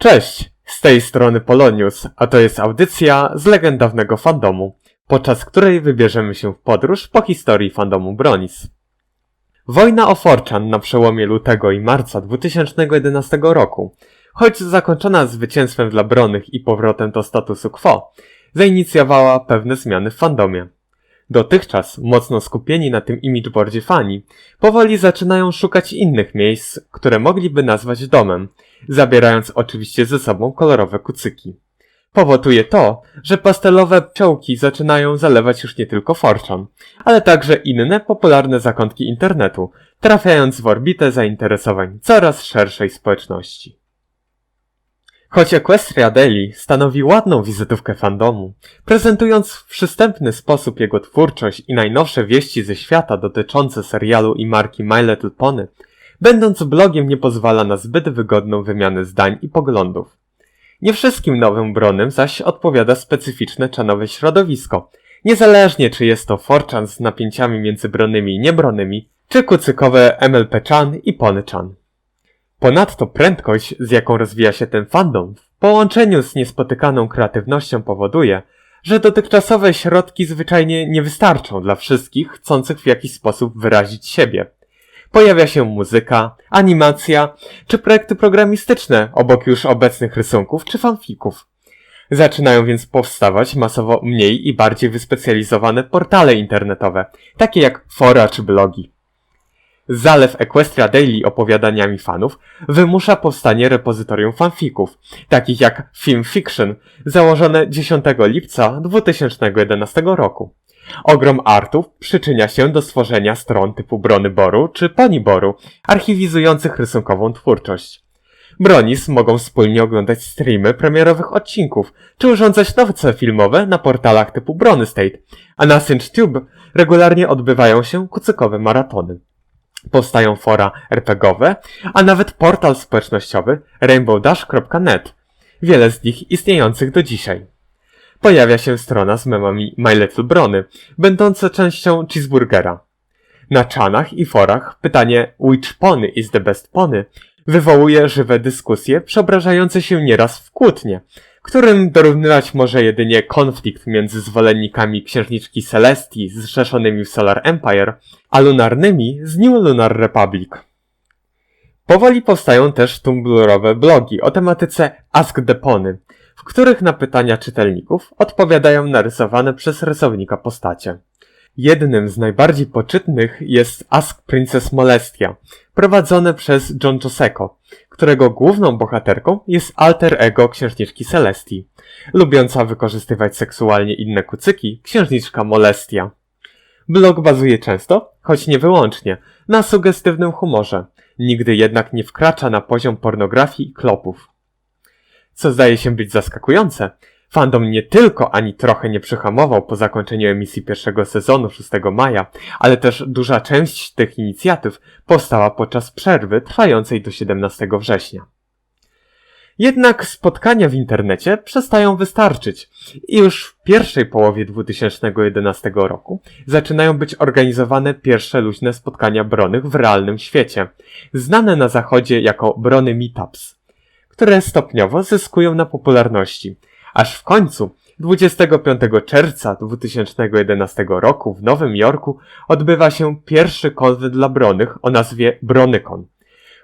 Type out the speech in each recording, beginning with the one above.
Cześć, z tej strony Polonius, a to jest audycja z legendarnego fandomu, podczas której wybierzemy się w podróż po historii fandomu Bronis. Wojna o na przełomie lutego i marca 2011 roku, choć zakończona zwycięstwem dla Bronych i powrotem do statusu quo, zainicjowała pewne zmiany w fandomie. Dotychczas mocno skupieni na tym imageboardzie fani, powoli zaczynają szukać innych miejsc, które mogliby nazwać domem, zabierając oczywiście ze sobą kolorowe kucyki. Powoduje to, że pastelowe pciołki zaczynają zalewać już nie tylko Forchan, ale także inne popularne zakątki internetu, trafiając w orbitę zainteresowań coraz szerszej społeczności. Choć Equestria Daily stanowi ładną wizytówkę fandomu, prezentując w przystępny sposób jego twórczość i najnowsze wieści ze świata dotyczące serialu i marki My Little Pony, będąc blogiem nie pozwala na zbyt wygodną wymianę zdań i poglądów. Nie wszystkim nowym bronem zaś odpowiada specyficzne czanowe środowisko, niezależnie czy jest to Forchan z napięciami między bronymi i niebronymi, czy kucykowe MLP-chan i Pony-chan. Ponadto prędkość, z jaką rozwija się ten fandom, w połączeniu z niespotykaną kreatywnością powoduje, że dotychczasowe środki zwyczajnie nie wystarczą dla wszystkich chcących w jakiś sposób wyrazić siebie. Pojawia się muzyka, animacja czy projekty programistyczne obok już obecnych rysunków czy fanfików. Zaczynają więc powstawać masowo mniej i bardziej wyspecjalizowane portale internetowe, takie jak fora czy blogi. Zalew Equestria Daily opowiadaniami fanów wymusza powstanie repozytorium fanfików, takich jak Film Fiction, założone 10 lipca 2011 roku. Ogrom artów przyczynia się do stworzenia stron typu Brony Boru czy Pony Boru, archiwizujących rysunkową twórczość. Bronis mogą wspólnie oglądać streamy premierowych odcinków, czy urządzać noce filmowe na portalach typu Brony State, a na SynchTube regularnie odbywają się kucykowe maratony. Powstają fora RPGowe, a nawet portal społecznościowy rainbowdash.net, wiele z nich istniejących do dzisiaj. Pojawia się strona z memami My Little Brony, będąca częścią cheeseburgera. Na czanach i forach pytanie Which pony is the best pony wywołuje żywe dyskusje przeobrażające się nieraz w kłótnie, którym dorównywać może jedynie konflikt między zwolennikami księżniczki Celestii zrzeszonymi w Solar Empire, a lunarnymi z New Lunar Republic. Powoli powstają też tumblerowe blogi o tematyce Ask the Pony, w których na pytania czytelników odpowiadają narysowane przez rysownika postacie. Jednym z najbardziej poczytnych jest Ask Princess Molestia, prowadzone przez John Joseko, którego główną bohaterką jest alter ego księżniczki Celestii, lubiąca wykorzystywać seksualnie inne kucyki, księżniczka Molestia. Blog bazuje często, choć nie wyłącznie, na sugestywnym humorze, nigdy jednak nie wkracza na poziom pornografii i klopów. Co zdaje się być zaskakujące, fandom nie tylko ani trochę nie przyhamował po zakończeniu emisji pierwszego sezonu 6 maja, ale też duża część tych inicjatyw powstała podczas przerwy trwającej do 17 września. Jednak spotkania w internecie przestają wystarczyć i już w pierwszej połowie 2011 roku zaczynają być organizowane pierwsze luźne spotkania bronych w realnym świecie, znane na zachodzie jako brony meetups, które stopniowo zyskują na popularności, aż w końcu 25 czerwca 2011 roku w Nowym Jorku odbywa się pierwszy konwent dla bronych o nazwie Bronykon –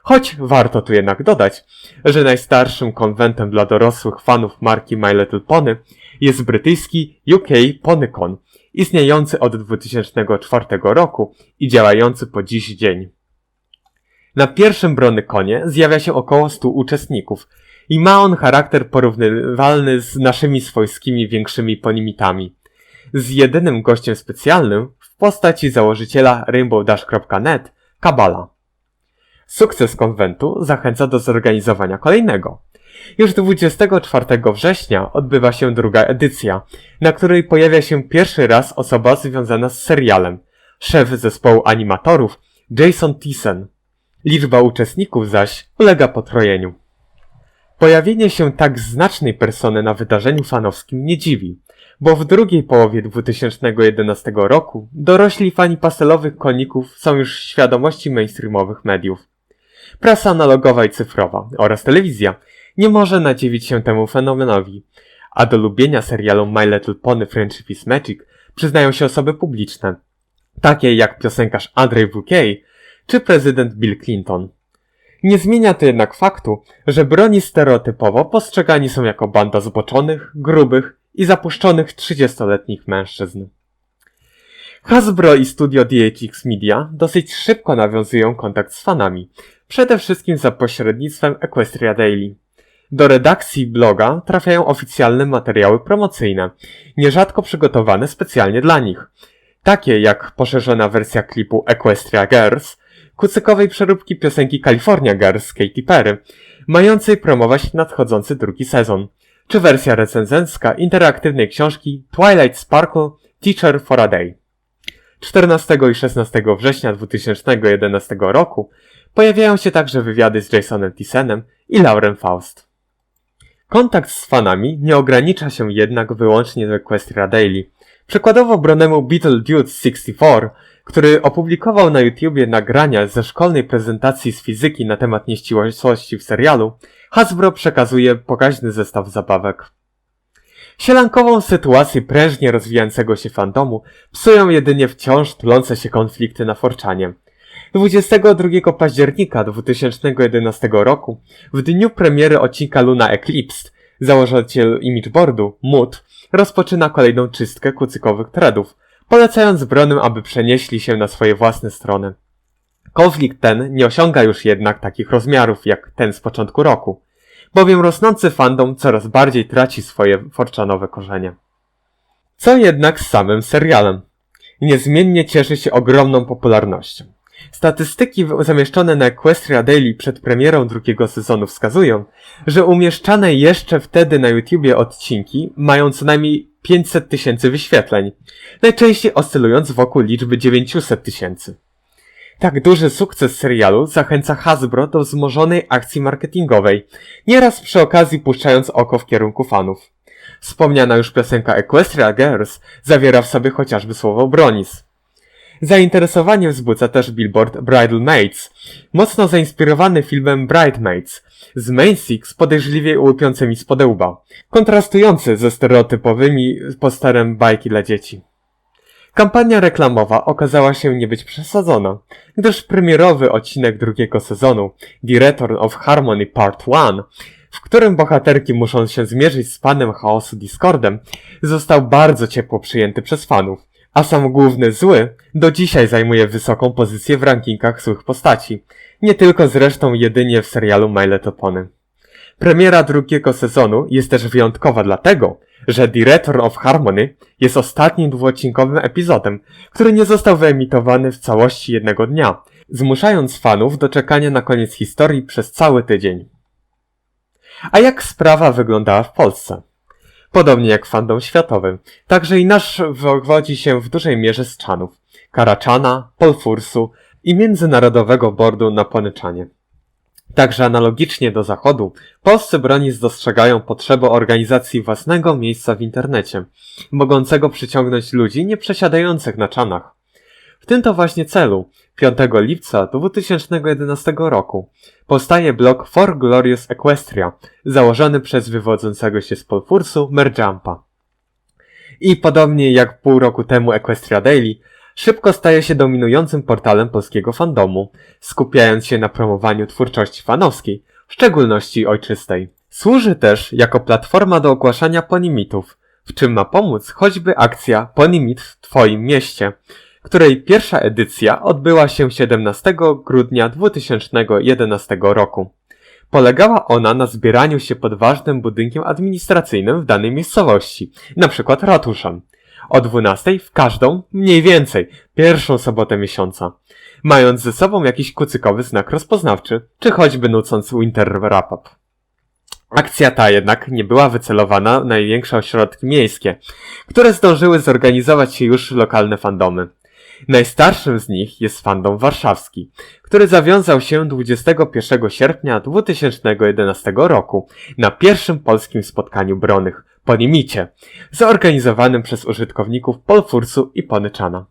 Choć warto tu jednak dodać, że najstarszym konwentem dla dorosłych fanów marki My Little Pony jest brytyjski UK PonyCon, istniejący od 2004 roku i działający po dziś dzień. Na pierwszym Bronykonie zjawia się około 100 uczestników i ma on charakter porównywalny z naszymi swojskimi większymi ponimitami. Z jedynym gościem specjalnym w postaci założyciela rainbowdash.net Kabala. Sukces konwentu zachęca do zorganizowania kolejnego. Już 24 września odbywa się druga edycja, na której pojawia się pierwszy raz osoba związana z serialem, szef zespołu animatorów Jason Thyssen. Liczba uczestników zaś ulega potrojeniu. Pojawienie się tak znacznej persony na wydarzeniu fanowskim nie dziwi, bo w drugiej połowie 2011 roku dorośli fani pastelowych koników są już świadomości mainstreamowych mediów prasa analogowa i cyfrowa oraz telewizja nie może nadziwić się temu fenomenowi, a do lubienia serialu My Little Pony Friendship is Magic przyznają się osoby publiczne, takie jak piosenkarz Andrzej Bouquet czy prezydent Bill Clinton. Nie zmienia to jednak faktu, że broni stereotypowo postrzegani są jako banda zboczonych, grubych i zapuszczonych 30-letnich mężczyzn. Hasbro i studio DHX Media dosyć szybko nawiązują kontakt z fanami, przede wszystkim za pośrednictwem Equestria Daily. Do redakcji bloga trafiają oficjalne materiały promocyjne, nierzadko przygotowane specjalnie dla nich, takie jak poszerzona wersja klipu Equestria Girls, kucykowej przeróbki piosenki California Girls Katy Perry, mającej promować nadchodzący drugi sezon, czy wersja recenzencka interaktywnej książki Twilight Sparkle Teacher for a Day. 14 i 16 września 2011 roku pojawiają się także wywiady z Jasonem Tissenem i Laurem Faust. Kontakt z fanami nie ogranicza się jednak wyłącznie do Equestria Daily. Przykładowo Bronemu Beetlejuice 64, który opublikował na YouTubie nagrania ze szkolnej prezentacji z fizyki na temat nieścisłości w serialu, Hasbro przekazuje pokaźny zestaw zabawek. Sielankową sytuację prężnie rozwijającego się fandomu psują jedynie wciąż tulące się konflikty na Forczanie. 22 października 2011 roku, w dniu premiery odcinka Luna Eclipse, założyciel imageboardu, Mood, rozpoczyna kolejną czystkę kucykowych threadów, polecając Bronym, aby przenieśli się na swoje własne strony. Konflikt ten nie osiąga już jednak takich rozmiarów jak ten z początku roku, bowiem rosnący fandom coraz bardziej traci swoje forczanowe korzenie. Co jednak z samym serialem? Niezmiennie cieszy się ogromną popularnością. Statystyki zamieszczone na Equestria Daily przed premierą drugiego sezonu wskazują, że umieszczane jeszcze wtedy na YouTubie odcinki mają co najmniej 500 tysięcy wyświetleń, najczęściej oscylując wokół liczby 900 tysięcy. Tak duży sukces serialu zachęca Hasbro do wzmożonej akcji marketingowej, nieraz przy okazji puszczając oko w kierunku fanów. Wspomniana już piosenka Equestria Girls zawiera w sobie chociażby słowo Bronis. Zainteresowanie wzbudza też billboard Bridal Maids, mocno zainspirowany filmem Bridesmaids, z Main Six podejrzliwie łupiącymi spodełba, kontrastujący ze stereotypowymi posterem bajki dla dzieci. Kampania reklamowa okazała się nie być przesadzona, gdyż premierowy odcinek drugiego sezonu, The Return of Harmony Part 1, w którym bohaterki muszą się zmierzyć z panem chaosu Discordem, został bardzo ciepło przyjęty przez fanów, a sam główny zły do dzisiaj zajmuje wysoką pozycję w rankingach złych postaci, nie tylko zresztą jedynie w serialu My Little Pony. Premiera drugiego sezonu jest też wyjątkowa dlatego, że The Return of Harmony jest ostatnim dwuodcinkowym epizodem, który nie został wyemitowany w całości jednego dnia, zmuszając fanów do czekania na koniec historii przez cały tydzień. A jak sprawa wyglądała w Polsce? Podobnie jak fandom światowym, także i nasz wywodzi się w dużej mierze z Czanów, Karaczana, Polfursu i międzynarodowego bordu na Ponyczanie. Także analogicznie do Zachodu, polscy bronicy dostrzegają potrzebę organizacji własnego miejsca w internecie, mogącego przyciągnąć ludzi nieprzesiadających na czanach. W tym to właśnie celu 5 lipca 2011 roku powstaje blog For Glorious Equestria, założony przez wywodzącego się z Polfursu Merjampa. I podobnie jak pół roku temu Equestria Daily, szybko staje się dominującym portalem polskiego fandomu, skupiając się na promowaniu twórczości fanowskiej, w szczególności ojczystej. Służy też jako platforma do ogłaszania ponimitów, w czym ma pomóc choćby akcja Ponimit w Twoim mieście, której pierwsza edycja odbyła się 17 grudnia 2011 roku. Polegała ona na zbieraniu się pod ważnym budynkiem administracyjnym w danej miejscowości, np. ratuszem, o 12 w każdą, mniej więcej, pierwszą sobotę miesiąca, mając ze sobą jakiś kucykowy znak rozpoznawczy, czy choćby nucąc Winter Wrap-Up. Akcja ta jednak nie była wycelowana na największe ośrodki miejskie, które zdążyły zorganizować się już lokalne fandomy. Najstarszym z nich jest fandom warszawski, który zawiązał się 21 sierpnia 2011 roku na pierwszym polskim spotkaniu bronych, Ponimicie, zorganizowanym przez użytkowników Polfursu i Ponyczana.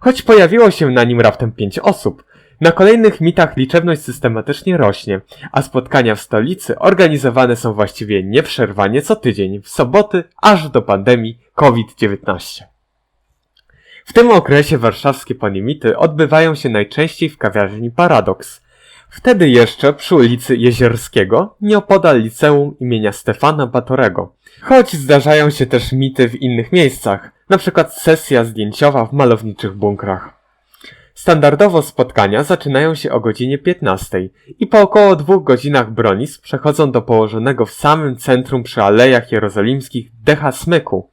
Choć pojawiło się na nim raptem pięć osób, Na kolejnych mitach liczebność systematycznie rośnie, a spotkania w stolicy organizowane są właściwie nieprzerwanie co tydzień, w soboty, aż do pandemii COVID-19. W tym okresie warszawskie ponimity odbywają się najczęściej w kawiarni Paradoks. Wtedy jeszcze przy ulicy Jezierskiego, nieopodal liceum imienia Stefana Batorego. Choć zdarzają się też mity w innych miejscach, przykład sesja zdjęciowa w malowniczych bunkrach. Standardowo spotkania zaczynają się o godzinie 15 i po około dwóch godzinach broniz przechodzą do położonego w samym centrum przy Alejach Jerozolimskich Decha Smyku,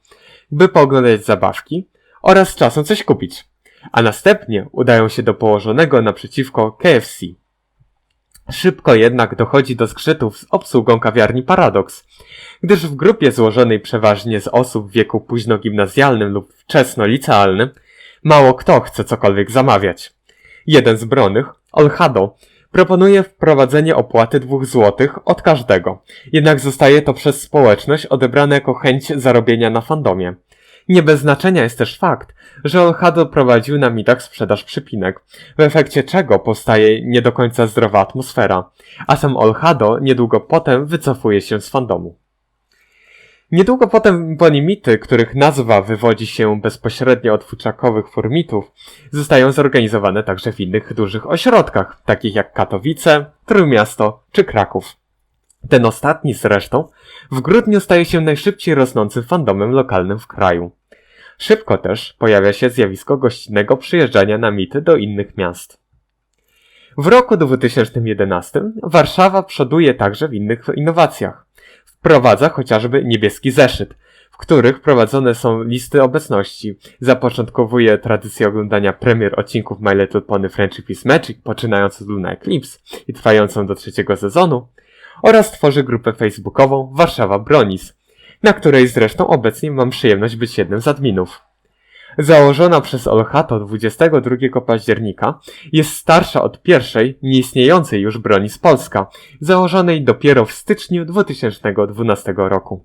by pooglądać zabawki oraz czasem coś kupić, a następnie udają się do położonego naprzeciwko KFC. Szybko jednak dochodzi do zgrzytów z obsługą kawiarni Paradox, gdyż w grupie złożonej przeważnie z osób w wieku późno-gimnazjalnym lub wczesno-licealnym mało kto chce cokolwiek zamawiać. Jeden z bronych, Olhado, proponuje wprowadzenie opłaty dwóch złotych od każdego, jednak zostaje to przez społeczność odebrane jako chęć zarobienia na fandomie. Nie bez znaczenia jest też fakt, że Olhado prowadził na mitach sprzedaż przypinek, w efekcie czego powstaje nie do końca zdrowa atmosfera, a sam Olhado niedługo potem wycofuje się z fandomu. Niedługo potem ponimity, których nazwa wywodzi się bezpośrednio od futrzakowych formitów, zostają zorganizowane także w innych dużych ośrodkach, takich jak Katowice, Trójmiasto czy Kraków. Ten ostatni zresztą w grudniu staje się najszybciej rosnącym fandomem lokalnym w kraju. Szybko też pojawia się zjawisko gościnnego przyjeżdżania na mity do innych miast. W roku 2011 Warszawa przoduje także w innych innowacjach. Wprowadza chociażby niebieski zeszyt, w których prowadzone są listy obecności. Zapoczątkowuje tradycję oglądania premier odcinków My Little Pony Friendship is Magic, poczynając od Luna Eclipse i trwającą do trzeciego sezonu, oraz tworzy grupę facebookową Warszawa Bronis, na której zresztą obecnie mam przyjemność być jednym z adminów. Założona przez Olchato 22 października, jest starsza od pierwszej, nieistniejącej już broni z Polska, założonej dopiero w styczniu 2012 roku.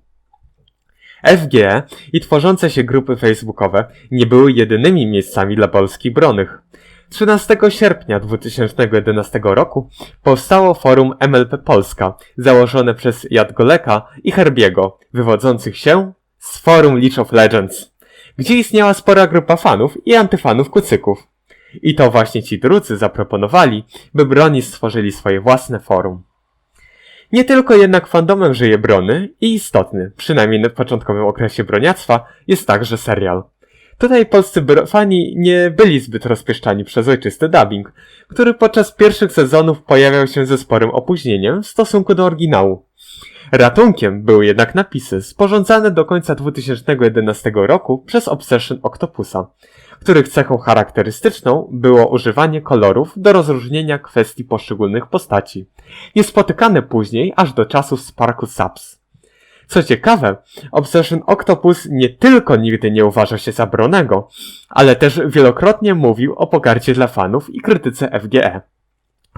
FGE i tworzące się grupy facebookowe nie były jedynymi miejscami dla polskich bronych. 13 sierpnia 2011 roku powstało forum MLP Polska, założone przez Jadgoleka i Herbiego, wywodzących się z forum League of Legends gdzie istniała spora grupa fanów i antyfanów kucyków. I to właśnie ci drudzy zaproponowali, by Broni stworzyli swoje własne forum. Nie tylko jednak fandomem żyje Brony i istotny, przynajmniej na początkowym okresie broniactwa, jest także serial. Tutaj polscy fani nie byli zbyt rozpieszczani przez ojczysty dubbing, który podczas pierwszych sezonów pojawiał się ze sporym opóźnieniem w stosunku do oryginału. Ratunkiem były jednak napisy sporządzane do końca 2011 roku przez Obsession Octopusa, których cechą charakterystyczną było używanie kolorów do rozróżnienia kwestii poszczególnych postaci, niespotykane później aż do czasów Sparku Subs. Co ciekawe, Obsession Octopus nie tylko nigdy nie uważa się za Bronego, ale też wielokrotnie mówił o pogardzie dla fanów i krytyce FGE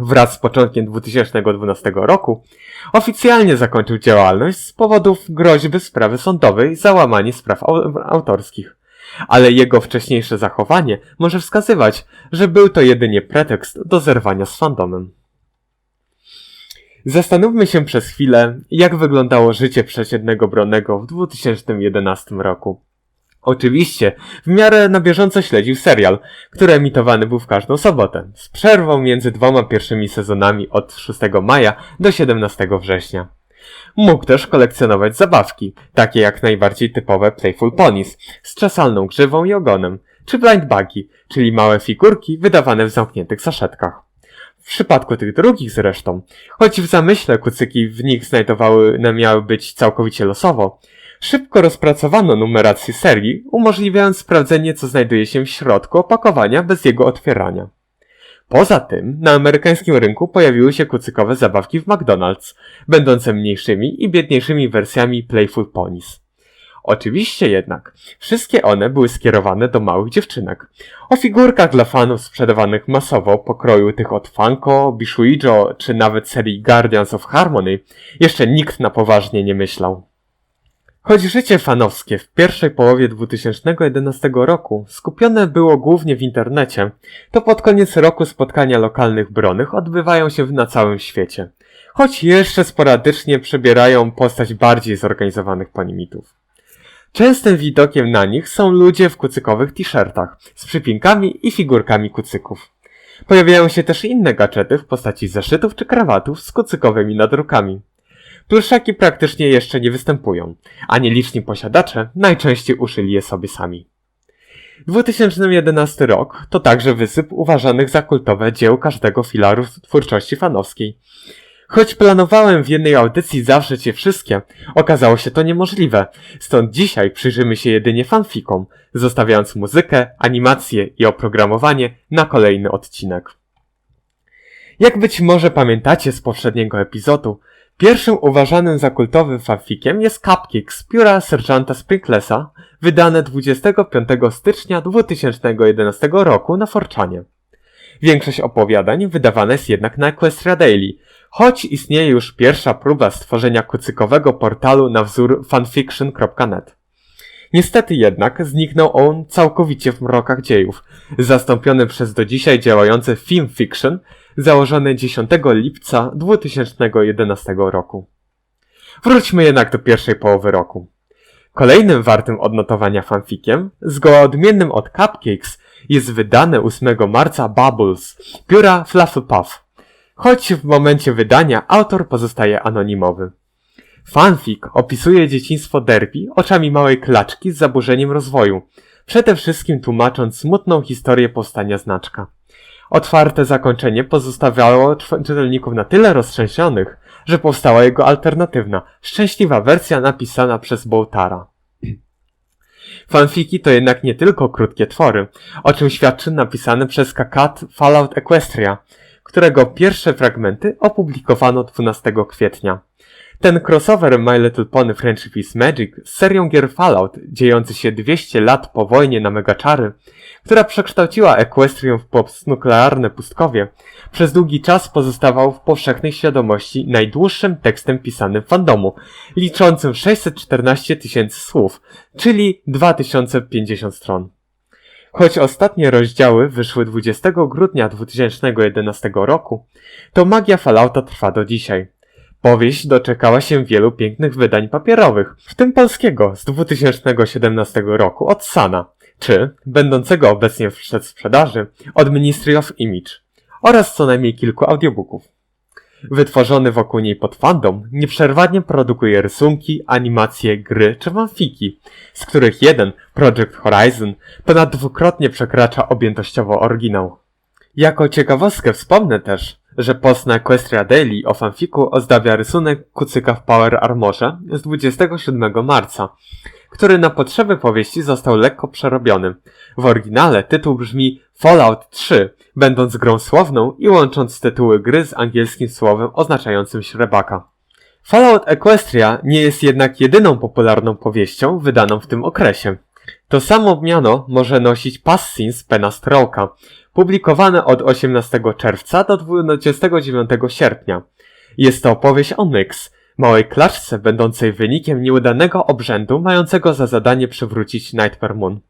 wraz z początkiem 2012 roku oficjalnie zakończył działalność z powodów groźby sprawy sądowej za łamanie spraw autorskich. Ale jego wcześniejsze zachowanie może wskazywać, że był to jedynie pretekst do zerwania z fandomem. Zastanówmy się przez chwilę, jak wyglądało życie przeciętnego Bronego w 2011 roku. Oczywiście, w miarę na bieżąco śledził serial, który emitowany był w każdą sobotę, z przerwą między dwoma pierwszymi sezonami od 6 maja do 17 września. Mógł też kolekcjonować zabawki, takie jak najbardziej typowe Playful Ponies, z czasalną grzywą i ogonem, czy Blind Buggy, czyli małe figurki wydawane w zamkniętych saszetkach. W przypadku tych drugich zresztą, choć w zamyśle kucyki w nich znajdowały miały być całkowicie losowo, Szybko rozpracowano numerację serii, umożliwiając sprawdzenie co znajduje się w środku opakowania bez jego otwierania. Poza tym, na amerykańskim rynku pojawiły się kucykowe zabawki w McDonald's, będące mniejszymi i biedniejszymi wersjami Playful Ponies. Oczywiście jednak, wszystkie one były skierowane do małych dziewczynek. O figurkach dla fanów sprzedawanych masowo pokroju tych od Funko, Bishuijo czy nawet serii Guardians of Harmony jeszcze nikt na poważnie nie myślał. Choć życie fanowskie w pierwszej połowie 2011 roku skupione było głównie w internecie, to pod koniec roku spotkania lokalnych bronych odbywają się na całym świecie. Choć jeszcze sporadycznie przebierają postać bardziej zorganizowanych panimitów. Częstym widokiem na nich są ludzie w kucykowych t-shirtach z przypinkami i figurkami kucyków. Pojawiają się też inne gadżety w postaci zeszytów czy krawatów z kucykowymi nadrukami. Pluszaki praktycznie jeszcze nie występują, a nieliczni posiadacze najczęściej uszyli je sobie sami. 2011 rok to także wysyp uważanych za kultowe dzieł każdego filaru twórczości fanowskiej. Choć planowałem w jednej audycji zawrzeć je wszystkie, okazało się to niemożliwe, stąd dzisiaj przyjrzymy się jedynie fanfikom, zostawiając muzykę, animację i oprogramowanie na kolejny odcinek. Jak być może pamiętacie z poprzedniego epizodu, pierwszym uważanym za kultowym fanfikiem jest Cupcake z pióra sergeanta Sprinklesa, wydane 25 stycznia 2011 roku na Forczanie. Większość opowiadań wydawana jest jednak na Equestria Daily, choć istnieje już pierwsza próba stworzenia kucykowego portalu na wzór fanfiction.net. Niestety jednak zniknął on całkowicie w mrokach dziejów, zastąpiony przez do dzisiaj działający Film Fiction, założony 10 lipca 2011 roku. Wróćmy jednak do pierwszej połowy roku. Kolejnym wartym odnotowania fanfikiem, zgoła odmiennym od Cupcakes, jest wydane 8 marca Bubbles, pióra Flufflepuff. Choć w momencie wydania autor pozostaje anonimowy. Fanfic opisuje dzieciństwo Derby oczami małej klaczki z zaburzeniem rozwoju, przede wszystkim tłumacząc smutną historię powstania znaczka. Otwarte zakończenie pozostawiało czytelników na tyle roztrzęsionych, że powstała jego alternatywna, szczęśliwa wersja napisana przez Boltara. Fanfiki to jednak nie tylko krótkie twory, o czym świadczy napisany przez Kakat Fallout Equestria, którego pierwsze fragmenty opublikowano 12 kwietnia. Ten crossover My Little Pony Friendship is Magic z serią gier Fallout, dziejący się 200 lat po wojnie na Megaczary, która przekształciła Equestrium w postnuklearne pustkowie, przez długi czas pozostawał w powszechnej świadomości najdłuższym tekstem pisanym fandomu, liczącym 614 tysięcy słów, czyli 2050 stron. Choć ostatnie rozdziały wyszły 20 grudnia 2011 roku, to magia Fallouta trwa do dzisiaj. Powieść doczekała się wielu pięknych wydań papierowych, w tym polskiego z 2017 roku od Sana, czy, będącego obecnie w przedsprzedaży, od Ministry of Image oraz co najmniej kilku audiobooków. Wytworzony wokół niej pod fandom nieprzerwanie produkuje rysunki, animacje, gry czy fanfiki, z których jeden, Project Horizon, ponad dwukrotnie przekracza objętościowo oryginał. Jako ciekawostkę wspomnę też, że post na Equestria Daily o fanfiku ozdabia rysunek kucyka w Power Armorze z 27 marca, który na potrzeby powieści został lekko przerobiony. W oryginale tytuł brzmi Fallout 3, będąc grą słowną i łącząc tytuły gry z angielskim słowem oznaczającym śrebaka. Fallout Equestria nie jest jednak jedyną popularną powieścią wydaną w tym okresie. To samo miano może nosić Passins Pena Stroke'a, publikowane od 18 czerwca do 29 sierpnia. Jest to opowieść o Nyx, małej klaczce będącej wynikiem nieudanego obrzędu mającego za zadanie przywrócić Nightmare Moon.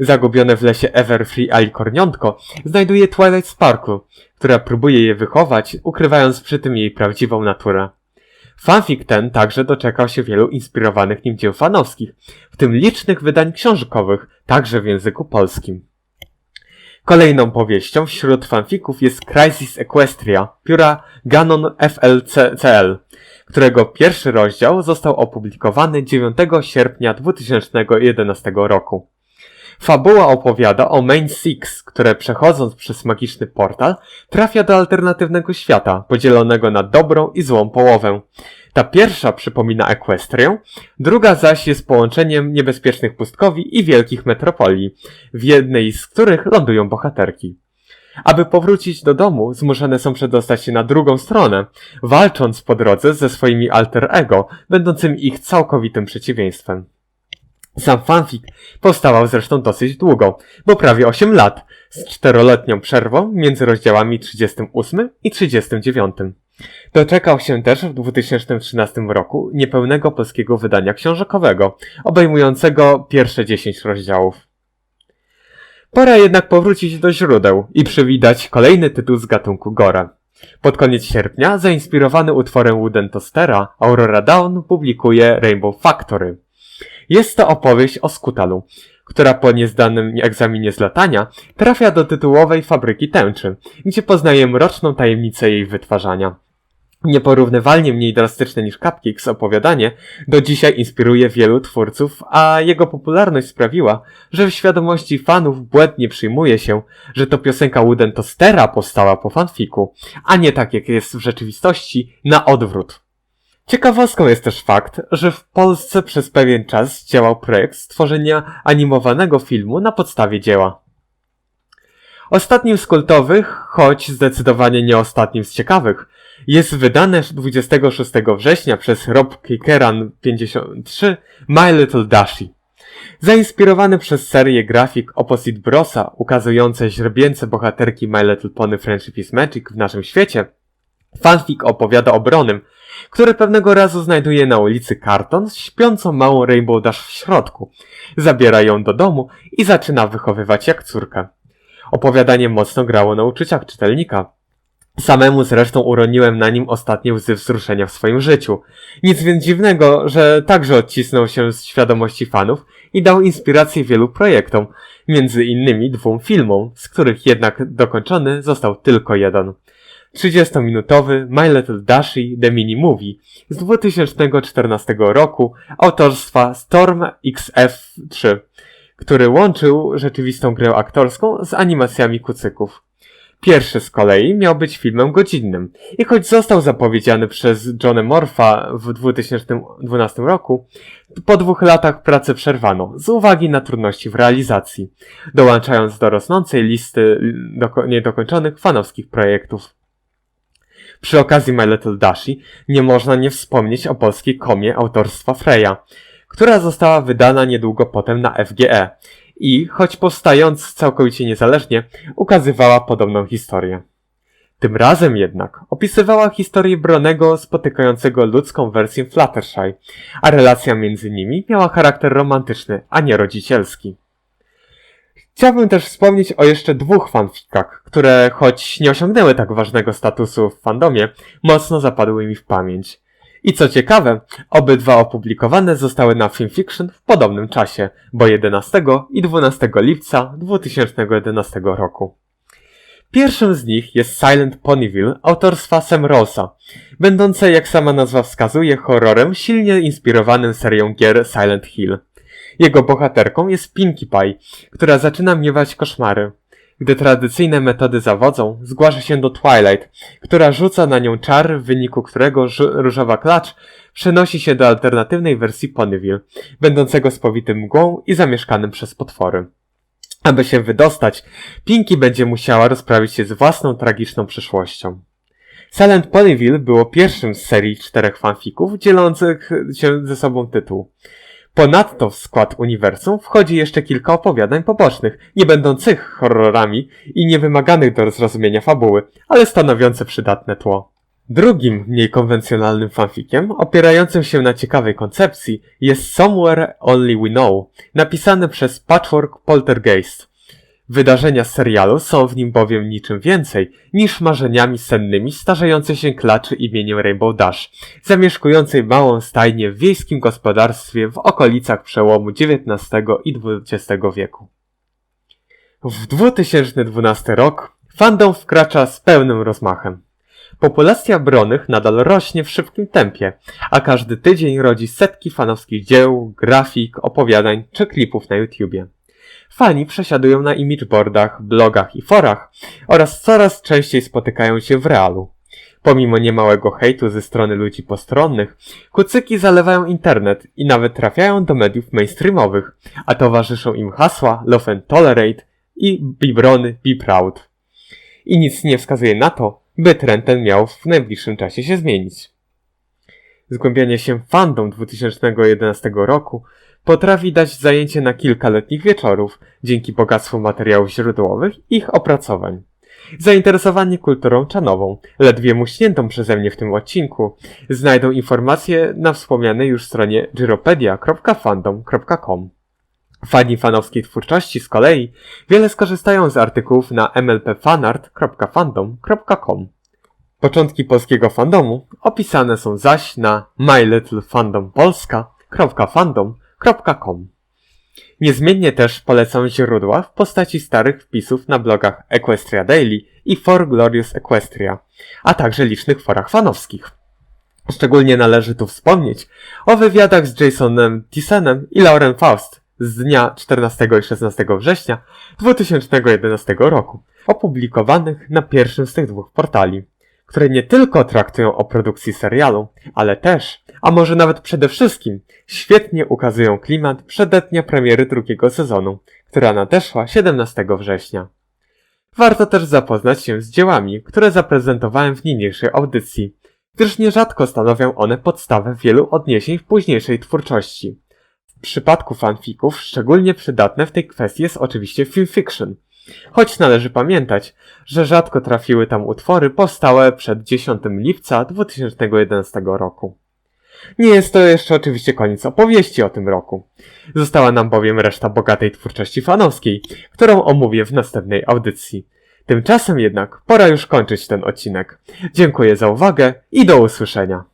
Zagubione w lesie Everfree Alicorniątko znajduje Twilight Sparkle, która próbuje je wychować, ukrywając przy tym jej prawdziwą naturę. Fanfic ten także doczekał się wielu inspirowanych nim dzieł fanowskich, w tym licznych wydań książkowych, także w języku polskim. Kolejną powieścią wśród fanfików jest Crisis Equestria, pióra Ganon FLCL, którego pierwszy rozdział został opublikowany 9 sierpnia 2011 roku. Fabuła opowiada o Main Six, które przechodząc przez magiczny portal trafia do alternatywnego świata, podzielonego na dobrą i złą połowę. Ta pierwsza przypomina Equestrię, druga zaś jest połączeniem niebezpiecznych pustkowi i wielkich metropolii, w jednej z których lądują bohaterki. Aby powrócić do domu, zmuszone są przedostać się na drugą stronę, walcząc po drodze ze swoimi alter ego, będącymi ich całkowitym przeciwieństwem. Sam fanfic powstawał zresztą dosyć długo, bo prawie 8 lat, z czteroletnią przerwą między rozdziałami 38 i 39. Doczekał się też w 2013 roku niepełnego polskiego wydania książekowego, obejmującego pierwsze 10 rozdziałów. Pora jednak powrócić do źródeł i przywitać kolejny tytuł z gatunku gore. Pod koniec sierpnia, zainspirowany utworem Wooden Toastera, Aurora Dawn publikuje Rainbow Factory. Jest to opowieść o Skutalu, która po niezdanym egzaminie z latania trafia do tytułowej fabryki tęczy, gdzie poznaje mroczną tajemnicę jej wytwarzania. Nieporównywalnie mniej drastyczne niż Cupcakes opowiadanie do dzisiaj inspiruje wielu twórców, a jego popularność sprawiła, że w świadomości fanów błędnie przyjmuje się, że to piosenka Wooden Toastera powstała po fanfiku, a nie tak jak jest w rzeczywistości, na odwrót. Ciekawostką jest też fakt, że w Polsce przez pewien czas działał projekt stworzenia animowanego filmu na podstawie dzieła. Ostatnim z kultowych, choć zdecydowanie nie ostatnim z ciekawych, jest wydane 26 września przez Rob Kikeran 53 My Little Dashi. Zainspirowany przez serię grafik Opposite Brosa ukazujące źrebięce bohaterki My Little Pony Friendship is Magic w naszym świecie, fanfic opowiada o który pewnego razu znajduje na ulicy karton z śpiącą małą Rainbow Dash w środku. Zabiera ją do domu i zaczyna wychowywać jak córkę. Opowiadanie mocno grało na uczuciach czytelnika. Samemu zresztą uroniłem na nim ostatnie łzy wzruszenia w swoim życiu. Nic więc dziwnego, że także odcisnął się z świadomości fanów i dał inspirację wielu projektom, między innymi dwóm filmom, z których jednak dokończony został tylko jeden. 30-minutowy My Little Dashi The Mini Movie z 2014 roku autorstwa Storm XF3, który łączył rzeczywistą grę aktorską z animacjami kucyków. Pierwszy z kolei miał być filmem godzinnym i choć został zapowiedziany przez Johna Morfa w 2012 roku, po dwóch latach pracy przerwano z uwagi na trudności w realizacji, dołączając do rosnącej listy niedokończonych fanowskich projektów. Przy okazji My Little Dashi nie można nie wspomnieć o polskiej komie autorstwa Freya, która została wydana niedługo potem na FGE i, choć powstając całkowicie niezależnie, ukazywała podobną historię. Tym razem jednak opisywała historię Bronego spotykającego ludzką wersję Fluttershy, a relacja między nimi miała charakter romantyczny, a nie rodzicielski. Chciałbym też wspomnieć o jeszcze dwóch fanfikach, które choć nie osiągnęły tak ważnego statusu w fandomie, mocno zapadły mi w pamięć. I co ciekawe, obydwa opublikowane zostały na Filmfiction w podobnym czasie, bo 11 i 12 lipca 2011 roku. Pierwszym z nich jest Silent Ponyville autorstwa Sam Rosa, będące jak sama nazwa wskazuje horrorem silnie inspirowanym serią gier Silent Hill. Jego bohaterką jest Pinkie Pie, która zaczyna miewać koszmary. Gdy tradycyjne metody zawodzą, zgłasza się do Twilight, która rzuca na nią czar, w wyniku którego różowa klacz przenosi się do alternatywnej wersji Ponyville, będącego spowitym mgłą i zamieszkanym przez potwory. Aby się wydostać, Pinky będzie musiała rozprawić się z własną tragiczną przyszłością. Silent Ponyville było pierwszym z serii czterech fanfików dzielących się ze sobą tytuł. Ponadto w skład uniwersum wchodzi jeszcze kilka opowiadań pobocznych, nie będących horrorami i niewymaganych do zrozumienia fabuły, ale stanowiące przydatne tło. Drugim, mniej konwencjonalnym fanfikiem, opierającym się na ciekawej koncepcji, jest Somewhere Only We Know, napisany przez Patchwork Poltergeist. Wydarzenia serialu są w nim bowiem niczym więcej niż marzeniami sennymi starzejącej się klaczy imieniem Rainbow Dash, zamieszkującej małą stajnię w wiejskim gospodarstwie w okolicach przełomu XIX i XX wieku. W 2012 rok fandom wkracza z pełnym rozmachem. Populacja bronych nadal rośnie w szybkim tempie, a każdy tydzień rodzi setki fanowskich dzieł, grafik, opowiadań czy klipów na YouTubie. Fani przesiadują na imageboardach, blogach i forach oraz coraz częściej spotykają się w realu. Pomimo niemałego hejtu ze strony ludzi postronnych, kucyki zalewają internet i nawet trafiają do mediów mainstreamowych, a towarzyszą im hasła Love and Tolerate i Bibrony Be Proud. I nic nie wskazuje na to, by trend ten miał w najbliższym czasie się zmienić. Zgłębianie się fandom 2011 roku potrafi dać zajęcie na kilka letnich wieczorów, dzięki bogactwu materiałów źródłowych i ich opracowań. Zainteresowani kulturą czanową, ledwie muśniętą przeze mnie w tym odcinku, znajdą informacje na wspomnianej już stronie gyropedia.fandom.com. Fani fanowskiej twórczości z kolei wiele skorzystają z artykułów na mlpfanart.fandom.com. Początki polskiego fandomu opisane są zaś na mylitlefandompolska.fandom.com. Niezmiennie też polecam źródła w postaci starych wpisów na blogach Equestria Daily i For Glorious Equestria, a także licznych forach fanowskich. Szczególnie należy tu wspomnieć o wywiadach z Jasonem Tissenem i Lauren Faust z dnia 14 i 16 września 2011 roku, opublikowanych na pierwszym z tych dwóch portali, które nie tylko traktują o produkcji serialu, ale też, a może nawet przede wszystkim, świetnie ukazują klimat przedetnia premiery drugiego sezonu, która nadeszła 17 września. Warto też zapoznać się z dziełami, które zaprezentowałem w niniejszej audycji, gdyż nierzadko stanowią one podstawę wielu odniesień w późniejszej twórczości. W przypadku fanfików szczególnie przydatne w tej kwestii jest oczywiście film fiction, choć należy pamiętać, że rzadko trafiły tam utwory powstałe przed 10 lipca 2011 roku. Nie jest to jeszcze oczywiście koniec opowieści o tym roku. Została nam bowiem reszta bogatej twórczości fanowskiej, którą omówię w następnej audycji. Tymczasem jednak pora już kończyć ten odcinek. Dziękuję za uwagę i do usłyszenia.